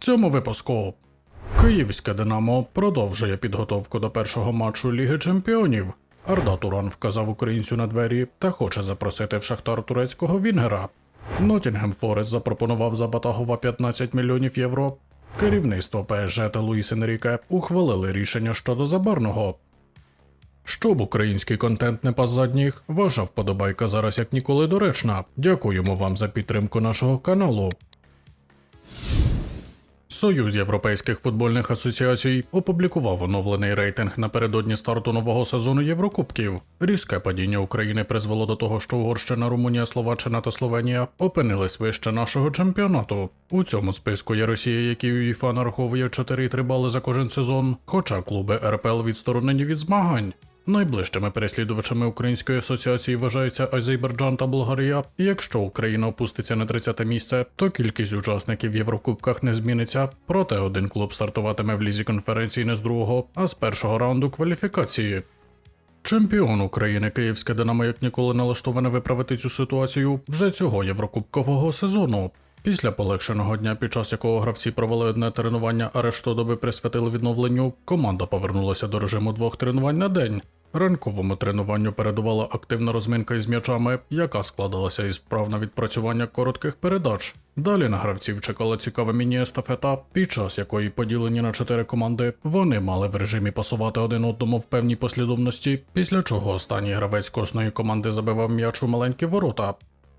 цьому випуску. Київське Динамо продовжує підготовку до першого матчу Ліги Чемпіонів. Арда Туран вказав українцю на двері та хоче запросити в шахтар турецького Вінгера. Нотінгем Форест запропонував за Батагова 15 мільйонів євро. Керівництво ПСЖ та Луїс Енріке ухвалили рішення щодо забарного. Щоб український контент не пас задніх, ваша вподобайка зараз як ніколи доречна. Дякуємо вам за підтримку нашого каналу. Союз Європейських футбольних асоціацій опублікував оновлений рейтинг напередодні старту нового сезону Єврокубків. Різке падіння України призвело до того, що Угорщина, Румунія, Словаччина та Словенія опинились вище нашого чемпіонату. У цьому списку є Росія, якій УЄФА нараховує 4,3 бали за кожен сезон, хоча клуби РПЛ відсторонені від змагань. Найближчими переслідувачами Української асоціації вважаються Азербайджан та Болгарія. І якщо Україна опуститься на 30 місце, то кількість учасників в Єврокубках не зміниться. Проте один клуб стартуватиме в лізі конференції не з другого, а з першого раунду кваліфікації. Чемпіон України Київське Динамо як ніколи налаштоване виправити цю ситуацію вже цього єврокубкового сезону. Після полегшеного дня, під час якого гравці провели одне тренування, а решту доби присвятили відновленню, команда повернулася до режиму двох тренувань на день. Ранковому тренуванню передувала активна розминка із м'ячами, яка складалася із прав на відпрацювання коротких передач. Далі на гравців чекала цікава міні-естафета, під час якої поділені на чотири команди, вони мали в режимі пасувати один одному в певній послідовності, після чого останній гравець кожної команди забивав м'яч у маленькі ворота.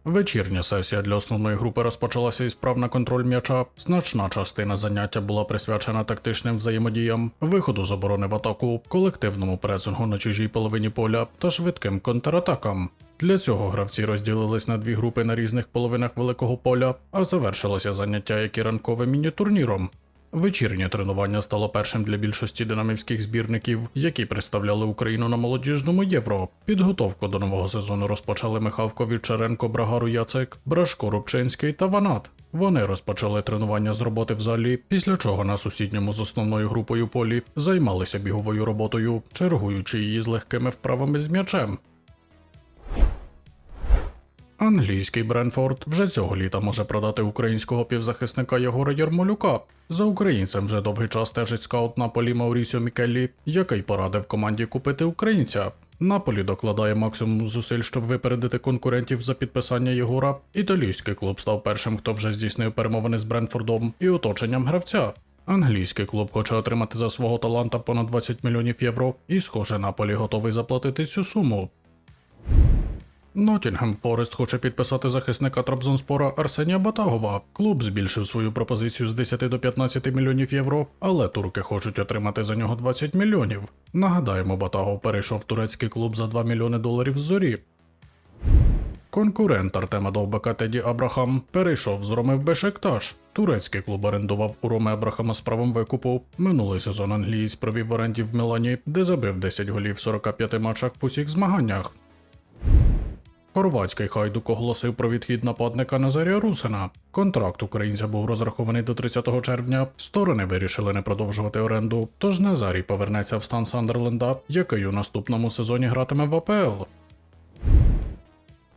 Вечірня сесія для основної групи розпочалася із прав на контроль м'яча. Значна частина заняття була присвячена тактичним взаємодіям, виходу з оборони в атаку, колективному пресингу на чужій половині поля та швидким контратакам. Для цього гравці розділились на дві групи на різних половинах великого поля, а завершилося заняття як і ранковим міні-турніром. Вечірнє тренування стало першим для більшості динамівських збірників, які представляли Україну на молодіжному євро. Підготовку до нового сезону розпочали Михавко Вівчаренко, Брагару Яцек, Брашко Рубчинський та Ванат. Вони розпочали тренування з роботи в залі, після чого на сусідньому з основною групою полі займалися біговою роботою, чергуючи її з легкими вправами з м'ячем. Англійський Бренфорд вже цього літа може продати українського півзахисника Єгора Ярмолюка. За українцем вже довгий час стежить скаут Наполі Маурісіо Мікеллі, який порадив команді купити українця. Наполі докладає максимум зусиль, щоб випередити конкурентів за підписання Єгора. Італійський клуб став першим, хто вже здійснив перемовини з Бренфордом і оточенням гравця. Англійський клуб хоче отримати за свого таланта понад 20 мільйонів євро, і, схоже, Наполі готовий заплатити цю суму. Нотінгем Форест хоче підписати захисника Трабзонспора Арсенія Батагова. Клуб збільшив свою пропозицію з 10 до 15 мільйонів євро, але турки хочуть отримати за нього 20 мільйонів. Нагадаємо, Батагов перейшов турецький клуб за 2 мільйони доларів з зорі. Конкурент Артема Довбека Теді Абрахам перейшов з Роми в Бешекташ. Турецький клуб орендував у Роми Абрахама з правом викупу. Минулий сезон англієць провів в оренді в Мілані, де забив 10 голів в 45 матчах в усіх змаганнях. Хорватський хайдук оголосив про відхід нападника Назарія Русина. Контракт українця був розрахований до 30 червня. Сторони вирішили не продовжувати оренду. Тож Назарій повернеться в стан Сандерленда, який у наступному сезоні гратиме в АПЛ.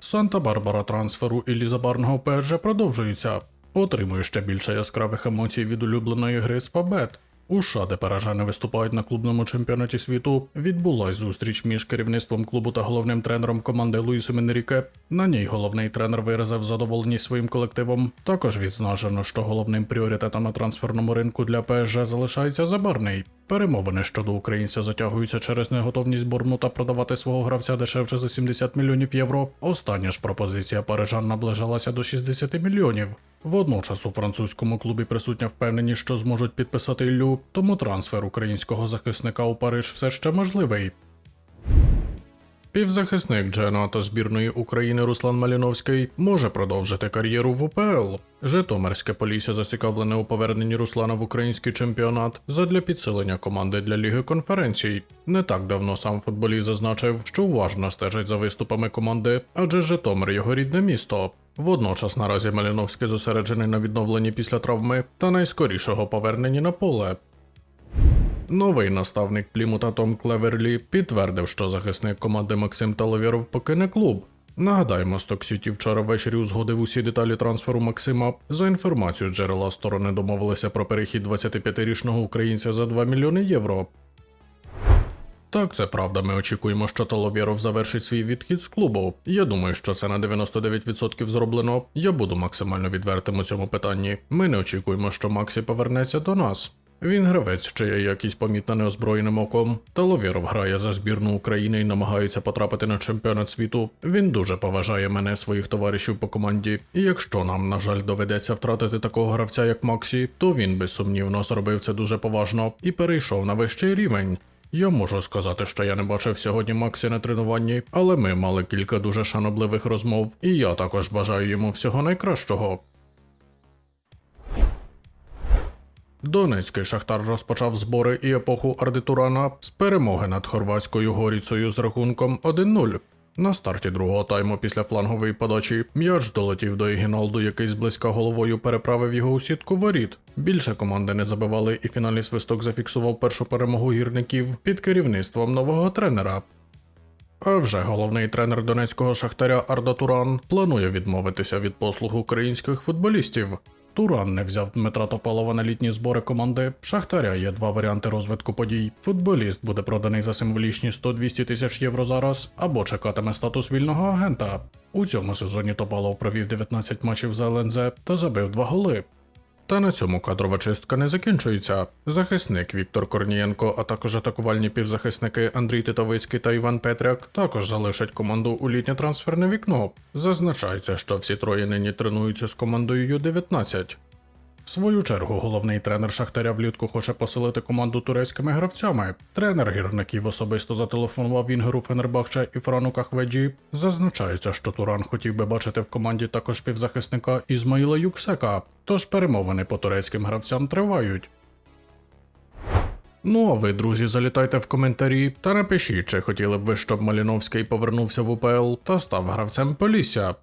Санта-Барбара трансферу Іллі Забарного ПСЖ продовжується. Отримує ще більше яскравих емоцій від улюбленої гри з Фабет. У США, де паражани виступають на клубному чемпіонаті світу, відбулась зустріч між керівництвом клубу та головним тренером команди Луїсом Енріке. На ній головний тренер виразив задоволеність своїм колективом. Також відзначено, що головним пріоритетом на трансферному ринку для ПСЖ залишається забарний. Перемовини щодо українця затягуються через неготовність Борнута продавати свого гравця дешевше за 70 мільйонів євро. Остання ж пропозиція парижан наближалася до 60 мільйонів. Водночас у французькому клубі присутня впевненість, що зможуть підписати Іллю, тому трансфер українського захисника у Париж все ще можливий. Півзахисник Джено та збірної України Руслан Маліновський може продовжити кар'єру в УПЛ. Житомирське Полісся зацікавлене у поверненні Руслана в український чемпіонат задля підсилення команди для Ліги конференцій. Не так давно сам футболіст зазначив, що уважно стежить за виступами команди, адже Житомир його рідне місто. Водночас наразі Маліновський зосереджений на відновленні після травми та найскорішого поверненні на поле. Новий наставник Плімута Том Клеверлі підтвердив, що захисник команди Максим Таловєров покине клуб. Нагадаємо, Стоксіті вчора ввечері узгодив усі деталі трансферу Максима. За інформацією джерела сторони домовилися про перехід 25-річного українця за 2 мільйони євро. Так, це правда. Ми очікуємо, що Таловєров завершить свій відхід з клубу. Я думаю, що це на 99% зроблено. Я буду максимально відвертим у цьому питанні. Ми не очікуємо, що Максі повернеться до нас. Він гравець, чия якість помітна неозброєним оком. Таловєров грає за збірну України і намагається потрапити на чемпіонат світу. Він дуже поважає мене, своїх товаришів по команді. І якщо нам, на жаль, доведеться втратити такого гравця, як Максі, то він безсумнівно зробив це дуже поважно і перейшов на вищий рівень. Я можу сказати, що я не бачив сьогодні Максі на тренуванні, але ми мали кілька дуже шанобливих розмов, і я також бажаю йому всього найкращого. Донецький Шахтар розпочав збори і епоху Ардитурана з перемоги над хорватською горіцею з рахунком 1-0. На старті другого тайму після флангової подачі м'яч долетів до Ігіналду, який зблизька головою переправив його у сітку воріт. Більше команди не забивали, і фінальний свисток зафіксував першу перемогу гірників під керівництвом нового тренера. А вже головний тренер донецького шахтаря Арда Туран планує відмовитися від послуг українських футболістів. Туран не взяв Дмитра Топалова на літні збори команди. Шахтаря є два варіанти розвитку подій. Футболіст буде проданий за символічні 100-200 тисяч євро зараз, або чекатиме статус вільного агента. У цьому сезоні Топалов провів 19 матчів за ЛНЗ та забив два голи. Та на цьому кадрова чистка не закінчується. Захисник Віктор Корнієнко, а також атакувальні півзахисники Андрій Титовицький та Іван Петряк також залишать команду у літнє трансферне вікно. Зазначається, що всі троє нині тренуються з командою Ю-19. В свою чергу головний тренер Шахтаря влітку хоче посилити команду турецькими гравцями. Тренер гірників особисто зателефонував Вінгеру Фенербахче і Франу Кахведжі. Зазначається, що Туран хотів би бачити в команді також півзахисника Ізмаїла Юксека, тож перемовини по турецьким гравцям тривають. Ну а ви, друзі, залітайте в коментарі та напишіть, чи хотіли б ви, щоб Маліновський повернувся в УПЛ та став гравцем Полісся.